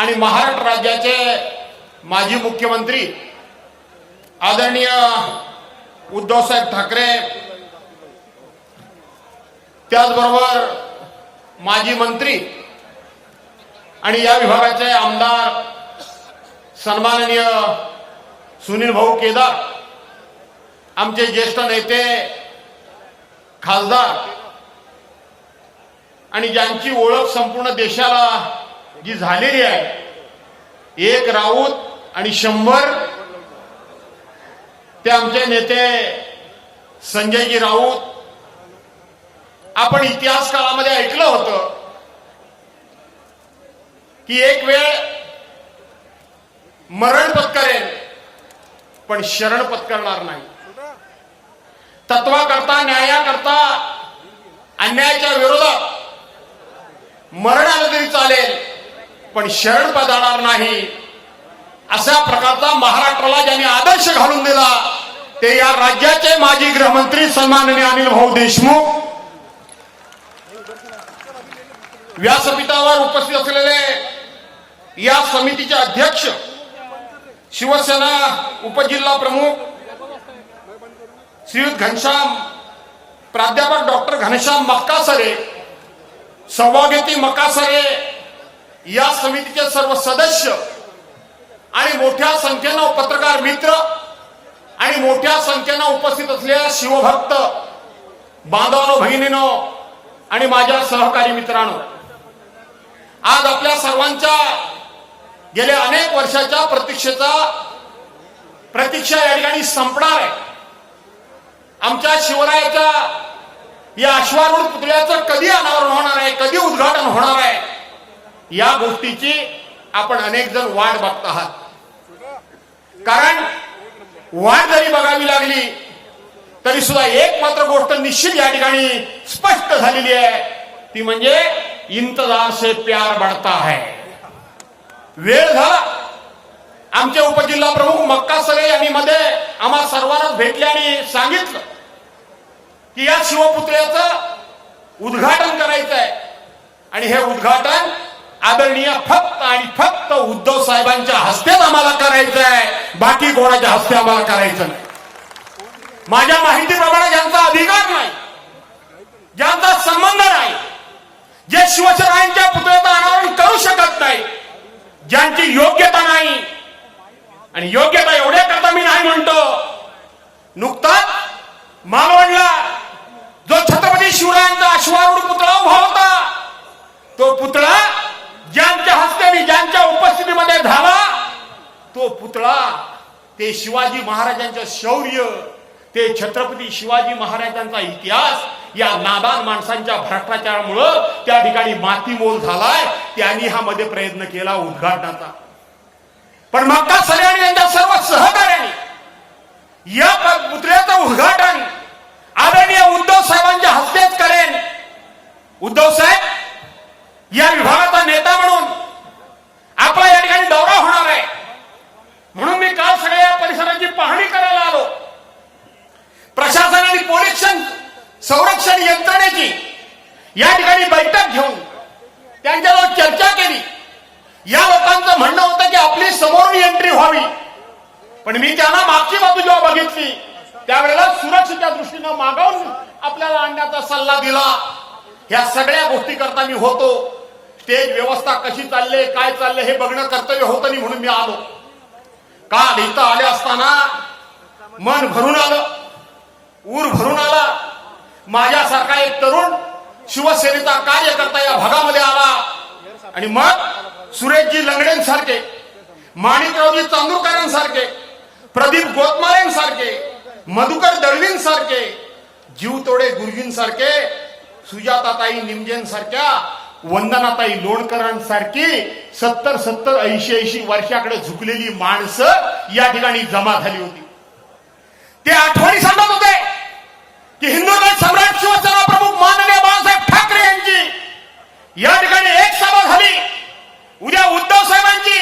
आणि महाराष्ट्र राज्याचे माजी मुख्यमंत्री आदरणीय उद्धवसाहेब ठाकरे त्याचबरोबर माजी मंत्री आणि या विभागाचे आमदार सन्माननीय सुनील भाऊ केदार आमचे ज्येष्ठ नेते खासदार आणि ज्यांची ओळख संपूर्ण देशाला जी झालेली आहे. एक राऊत आणि शंभर ते आमचे नेते संजयजी राऊत. आपण इतिहास काळामध्ये ऐकलं होतं की एक वेळ मरण पत्करेल पण शरण पत्करणार नाही. तत्वाकरता न्यायाकरता अन्यायाच्या विरोधात मरण आलं तरी चालेल. पण शरण पदाणार नाही. अशा प्रकारचा महाराष्ट्राला ज्यांनी आदर्श घालून दिला ते या राज्याचे माजी गृहमंत्री सन्माननीय अनिल भाऊ देशमुख व्यासपीठावर उपस्थित असलेले या समितीचे अध्यक्ष शिवसेना उपजिल्हा प्रमुख श्रीयुत घनश्याम प्राध्यापक डॉक्टर घनश्याम मक्कासरे सौभाग्यती मक्कासरे या समितीचे सर्व सदस्य आणि मोठ्या संख्येनं पत्रकार मित्र आणि मोठ्या संख्येनं उपस्थित असलेल्या शिवभक्त बांधवानो भगिनीनो आणि माझ्या सहकारी मित्रांनो आज आपल्या सर्वांच्या गेल्या अनेक वर्षाच्या प्रतीक्षेचा प्रतीक्षा या ठिकाणी संपणार आहे. आमच्या शिवरायाच्या या अश्वारूढ पुतळ्याचं कधी अनावरण होणार आहे? कधी उद्घाटन होणार आहे? या गोष्टीची आपण अनेक जण वाट बघत आहात. कारण वाट जरी बघावी लागली तरी सुद्धा एक मात्र गोष्ट निश्चित या ठिकाणी स्पष्ट झालेली आहे. ती म्हणजे इंतजार से प्यार बढ़ता है वेळ झाला. आमचे उपजिल्हा प्रमुख मक्का सरे यांनी मध्ये आम्हा सर्वांनाच भेटले आणि सांगितलं की या शिवपुतळ्याचं उद्घाटन करायचं आहे आणि हे उद्घाटन आदरणीय फक्त आणि फक्त उद्धव साहेबांच्या हस्तेच आम्हाला करायचं आहे बाकी कोणाच्या हस्ते आम्हाला करायचं नाही. माझ्या माहितीप्रमाणे ज्यांचा अधिकार नाही ज्यांचा संबंध नाही जे शिवसेनांच्या पुतळ्याचं अनावरण करू शकत नाही ज्यांची योग्यता नाही आणि योग्यता एवढ्या करता मी नाही म्हणतो. नुकताच मालवणला जो छत्रपती शिवरायांचा अश्वारूढ पुतळा उभा होता तो पुतळा ज्यांच्या हस्ते ज्यांच्या उपस्थितीमध्ये झाला तो पुतळा ते शिवाजी महाराजांचं शौर्य ते छत्रपती शिवाजी महाराजांचा इतिहास या नादान माणसांच्या भ्रष्टाचारामुळं त्या ठिकाणी मातीमोल झालाय. त्यांनी हा मध्ये प्रयत्न केला उद्घाटनाचा. पण मक्का सल्याणी यांच्या सर्व सहकार्याने या पुतळ्याचं उद्घाटन आदरणीय उद्धव साहेबांच्या हस्तेच करेन. उद्धव साहेब या विभागाचा नेता म्हणून आपला या ठिकाणी दौरा होणार आहे म्हणून मी काल सगळ्या या परिसराची पाहणी करायला आलो प्रशासन आणि पोलीस शन- संरक्षण यंत्रणेची या ठिकाणी बैठक घेऊन चर्चा केली. या लोकांचं म्हणणं होतं की आपली समोरून एंट्री व्हावी. पण मी त्यांना मागची बाजू जेव्हा बघितली त्यावेळेला सुरक्षेच्या दृष्टीनं मागावून आपल्याला आणण्याचा सल्ला दिला. ह्या सगळ्या गोष्टी करता मी होतो. स्टेज व्यवस्था कशी चालले काय चालले हे बघणं कर्तव्य होतं नाही म्हणून मी आलो. काल इथं आले असताना मन भरून आलं ऊर भरून आला. माझ्यासारखा एक तरुण शिवसेनेचा कार्यकर्ता या भागामध्ये आणि मग सुरेशजी लंगडेंसारखे माणिकरावजी चांदूरकरांसारखे प्रदीप गोतमारेंसारखे मधुकर दळवींसारखे जीवतोडे गुरुजींसारखे सुजाताताई निमजेंसारख्या वंदनाताई लोणकरांसारखी सत्तर सत्तर ऐंशी ऐंशी वर्षाकडे झुकलेली माणसं या ठिकाणी जमा झाली होती. ते आठवणी सांगत होते की हिंदू सम्राट शिवसेना प्रमुख माननीय बाळासाहेब ठाकरे यांची या ठिकाणी एक सभा झाली उद्या उद्धव साहेबांची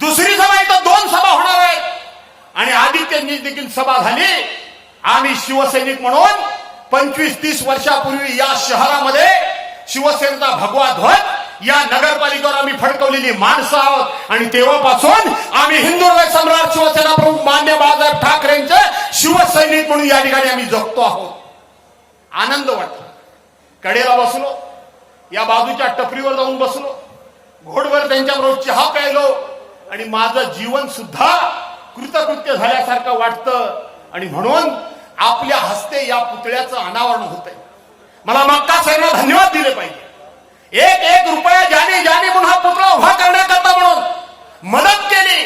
दुसरी सभा इथं दोन सभा होणार आहेत आणि आदित्यंची देखील सभा झाली आम्ही सैनिक म्हणून पंचवीस तीस वर्षापूर्वी या शहरामध्ये शिवसेनेचा भगवा ध्वज या नगरपालिकेवर आम्ही फडकवलेली माणसं आहोत. आणि तेव्हापासून आम्ही हिंदू हृदय सम्राट शिवसेना प्रमुख मान्य बाळासाहेब ठाकरेंचे शिवसैनिक म्हणून या ठिकाणी आम्ही जगतो आहोत. आनंद वाटला कडेला बसलो या बाजूच्या टपरीवर जाऊन बसलो. घोडवर त्यांच्याबरोबर चहा प्यायलो. आणि माझं जीवन सुद्धा कृतकृत्य झाल्यासारखं वाटतं. आणि म्हणून आपल्या हस्ते या पुतळ्याचं अनावरण होतंय. मला मक्का साहेबांना धन्यवाद दिले पाहिजे. एक एक रुपया ज्याने ज्याने म्हणून हा पुतळा उभा करण्याकरता म्हणून मदत केली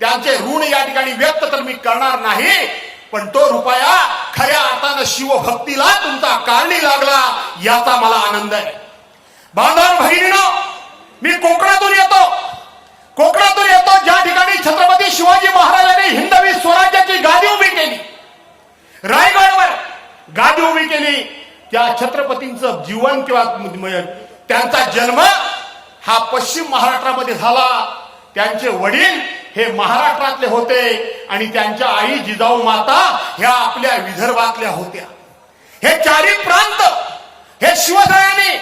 त्यांचे ऋण या ठिकाणी व्यक्त तर मी करणार नाही पण तो रुपया खऱ्या अर्थानं शिवभक्तीला तुमचा कारणी लागला याचा मला आनंद आहे. बांधव बहिणीनं मी कोकणातून येतो. कोकणातून येतो ज्या ठिकाणी छत्रपती शिवाजी महाराजांनी हिंदवी स्वराज्याची गादी उभी केली रायगडवर गादी उभी केली या छत्रपतींचं जीवन किंवा त्यांचा जन्म हा पश्चिम महाराष्ट्रामध्ये झाला. त्यांचे वडील हे महाराष्ट्रातले होते आणि त्यांच्या आई जिजाऊ माता ह्या आपल्या विदर्भातल्या होत्या. हे चारी प्रांत हे शिवसेनेने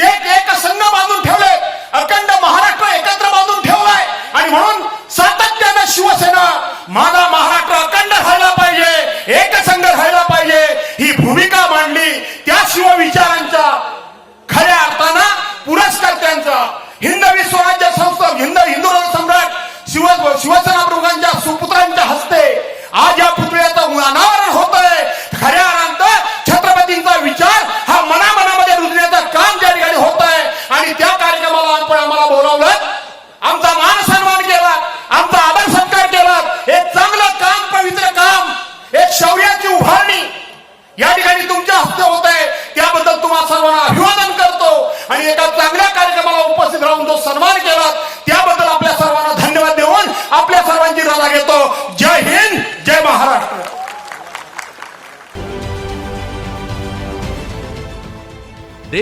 एक एक संघ बांधून ठेवले अखंड महाराष्ट्र एकत्र बांधून ठेवलाय. आणि म्हणून सातत्यानं शिवसेना माझा महाराष्ट्र अखंड राहायला पाहिजे एक संघ राहायला पाहिजे ही भूमिका मांडली त्या शिवविचारांच्या खऱ्या अर्थानं पुरस्कर्त्यांचा. हिंदवी स्वराज्य संस्था हिंद हिंदू सम्राट शिव शिवसेना प्रमुखांच्या सुपुत्रांच्या हस्ते आज या पुतळ्याचं अनावरण होत आहे खऱ्या अर्थात छत्रपतींचा विचार हा मनामनामध्ये रुजण्याचं काम त्या ठिकाणी होत आहे आणि त्या कार्यक्रमाला आपण आम्हाला बोलावलं